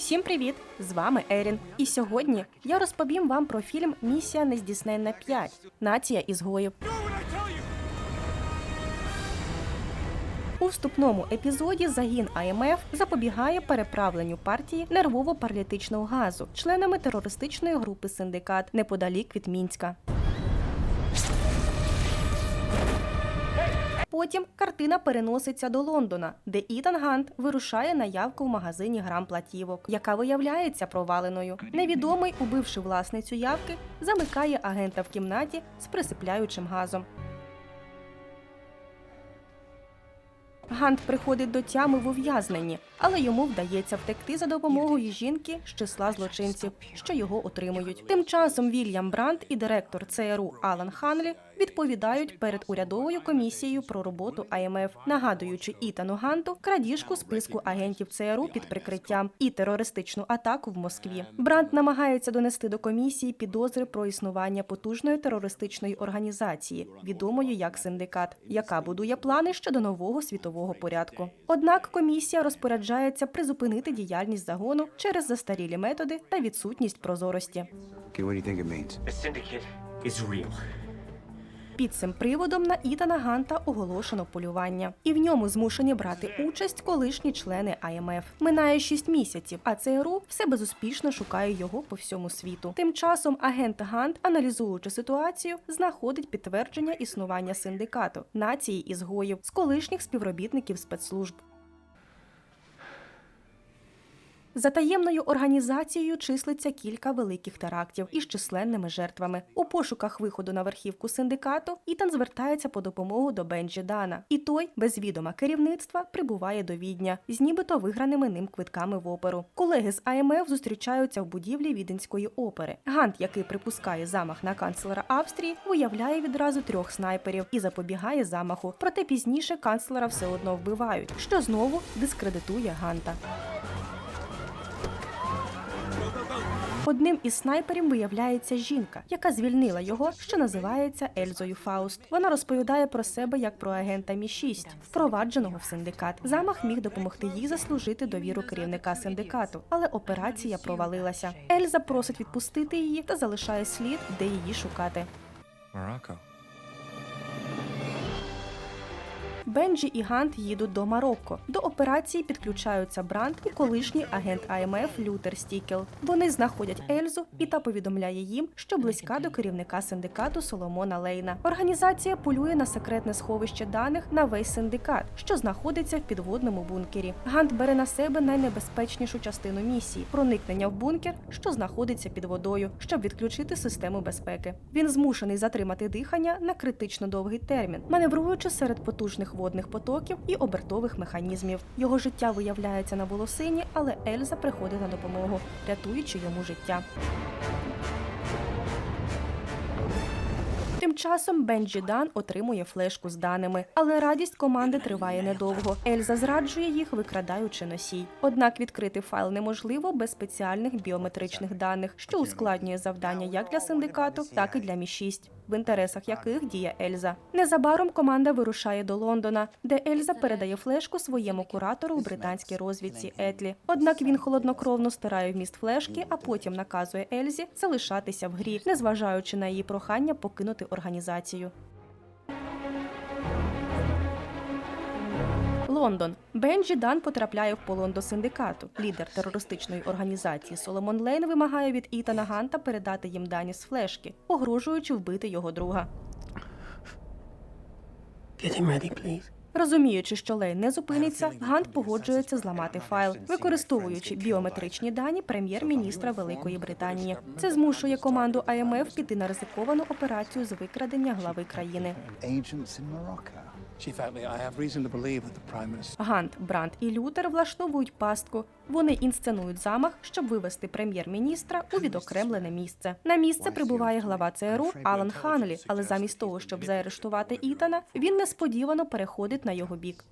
Всім привіт! З вами Ерін. І сьогодні я розповім вам про фільм Місія нездійсненна 5. Нація ізгоїв. У вступному епізоді загін АМФ запобігає переправленню партії нервово-паралітичного газу членами терористичної групи Синдикат неподалік від Мінська. Потім картина переноситься до Лондона, де Ітан Гант вирушає на явку в магазині грам платівок, яка виявляється проваленою. Невідомий, убивши власницю явки, замикає агента в кімнаті з присипляючим газом. Гант приходить до тями в ув'язненні, але йому вдається втекти за допомогою жінки з числа злочинців, що його отримують. Тим часом Вільям Брандт і директор ЦРУ Алан Ханлі відповідають перед урядовою комісією про роботу АМФ, нагадуючи Ітану Ганту крадіжку списку агентів ЦРУ під прикриттям і терористичну атаку в Москві. Брандт намагається донести до комісії підозри про існування потужної терористичної організації, відомої як синдикат, яка будує плани щодо нового світового порядку. Однак комісія розпоряджається призупинити діяльність загону через застарілі методи та відсутність прозорості. Okay, what do you think it means? The syndicate is real. Під цим приводом на Ітана Ганта оголошено полювання, і в ньому змушені брати участь колишні члени АМФ. Минає шість місяців, а ЦРУ все безуспішно шукає його по всьому світу. Тим часом агент Гант, аналізуючи ситуацію, знаходить підтвердження існування синдикату нації ізгоїв з колишніх співробітників спецслужб. За таємною організацією числиться кілька великих терактів із численними жертвами. У пошуках виходу на верхівку синдикату Ітан звертається по допомогу до Бенджі Дана, і той без відома керівництва прибуває до Відня з нібито виграними ним квитками в оперу. Колеги з АМФ зустрічаються в будівлі Віденської опери. Гант, який припускає замах на канцлера Австрії, виявляє відразу трьох снайперів і запобігає замаху. Проте пізніше канцлера все одно вбивають, що знову дискредитує Ганта. Одним із снайперів виявляється жінка, яка звільнила його, що називається Ельзою Фауст. Вона розповідає про себе як про агента Мі 6 впровадженого в синдикат. Замах міг допомогти їй заслужити довіру керівника синдикату, але операція провалилася. Ельза просить відпустити її та залишає слід, де її шукати. Morocco. Бенджі і Гант їдуть до Марокко. До операції підключаються Бранд і колишній агент АМФ Лютер Стікел. Вони знаходять Ельзу, і та повідомляє їм, що близька до керівника синдикату Соломона Лейна. Організація полює на секретне сховище даних на весь синдикат, що знаходиться в підводному бункері. Гант бере на себе найнебезпечнішу частину місії проникнення в бункер, що знаходиться під водою, щоб відключити систему безпеки. Він змушений затримати дихання на критично довгий термін, маневруючи серед потужних водних потоків і обертових механізмів. Його життя виявляється на волосині, але Ельза приходить на допомогу, рятуючи йому життя. Тим часом Бенджі Дан отримує флешку з даними, але радість команди триває недовго. Ельза зраджує їх, викрадаючи носій. Однак відкрити файл неможливо без спеціальних біометричних даних, що ускладнює завдання як для синдикату, так і для Мі 6 в інтересах яких діє Ельза. Незабаром команда вирушає до Лондона, де Ельза передає флешку своєму куратору у британській розвідці Етлі. Однак він холоднокровно стирає вміст флешки, а потім наказує Ельзі залишатися в грі, незважаючи на її прохання покинути організацію. Лондон Бенджі Дан потрапляє в полон до синдикату. Лідер терористичної організації Соломон Лейн вимагає від Ітана Ганта передати їм дані з флешки, погрожуючи вбити його друга. Get him ready, please. Розуміючи, що Лейн не зупиниться, Гант погоджується зламати файл, використовуючи біометричні дані прем'єр-міністра Великої Британії. Це змушує команду АМФ піти на ризиковану операцію з викрадення глави країни. Гант, Бранд і Лютер влаштовують пастку. Вони інсценують замах, щоб вивести прем'єр-міністра у відокремлене місце. На місце прибуває глава ЦРУ Алан Ханлі, але замість того, щоб заарештувати Ітана, він несподівано переходить на його бік.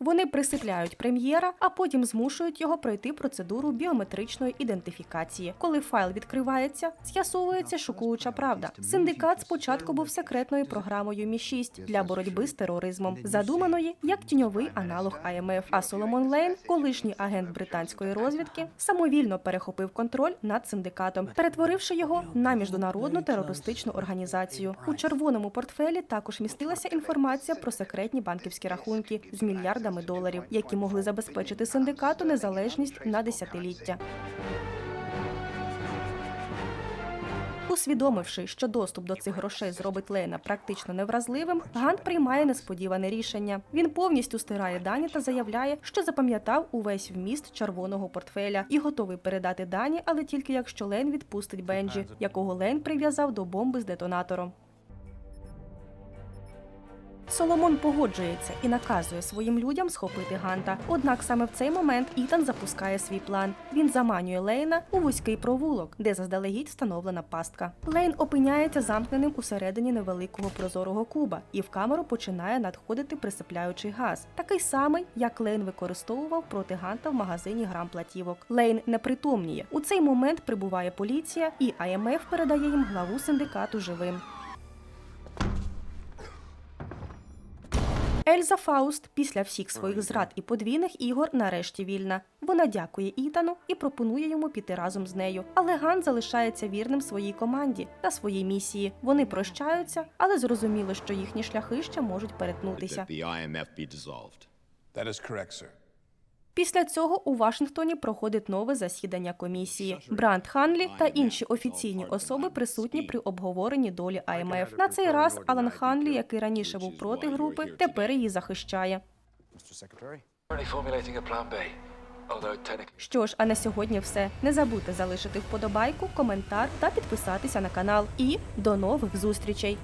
Вони присипляють прем'єра, а потім змушують його пройти процедуру біометричної ідентифікації. Коли файл відкривається, з'ясовується шокуюча правда. Синдикат спочатку був секретною програмою Мі 6 для боротьби з тероризмом, задуманої як тіньовий аналог АМФ. А Соломон Лейн, колишній агент британської розвідки, самовільно перехопив контроль над синдикатом, перетворивши його на міжнародну терористичну організацію. У червоному портфелі також містилася інформація про секретні банківські рахунки з мільярдами доларів, які могли забезпечити синдикату незалежність на десятиліття. Усвідомивши, що доступ до цих грошей зробить Лейна практично невразливим, Гант приймає несподіване рішення. Він повністю стирає дані та заявляє, що запам'ятав увесь вміст червоного портфеля і готовий передати дані, але тільки якщо Лейн відпустить Бенджі, якого Лейн прив'язав до бомби з детонатором. Соломон погоджується і наказує своїм людям схопити Ганта. Однак саме в цей момент Ітан запускає свій план. Він заманює Лейна у вузький провулок, де заздалегідь встановлена пастка. Лейн опиняється замкненим усередині невеликого прозорого куба, і в камеру починає надходити присипляючий газ, такий самий, як Лейн використовував проти Ганта в магазині грам платівок. Лейн не притомніє. У цей момент прибуває поліція, і АМФ передає їм главу синдикату живим. Ельза Фауст після всіх своїх зрад і подвійних ігор нарешті вільна. Вона дякує Ітану і пропонує йому піти разом з нею. Але Ган залишається вірним своїй команді та своїй місії. Вони прощаються, але зрозуміло, що їхні шляхи ще можуть перетнутися. that is correct, sir. Після цього у Вашингтоні проходить нове засідання комісії. Бранд Ханлі та інші офіційні особи присутні при обговоренні долі АМФ. На цей раз Алан Ханлі, який раніше був проти групи, тепер її захищає. Що ж, а на сьогодні все. Не забудьте залишити вподобайку, коментар та підписатися на канал. І до нових зустрічей!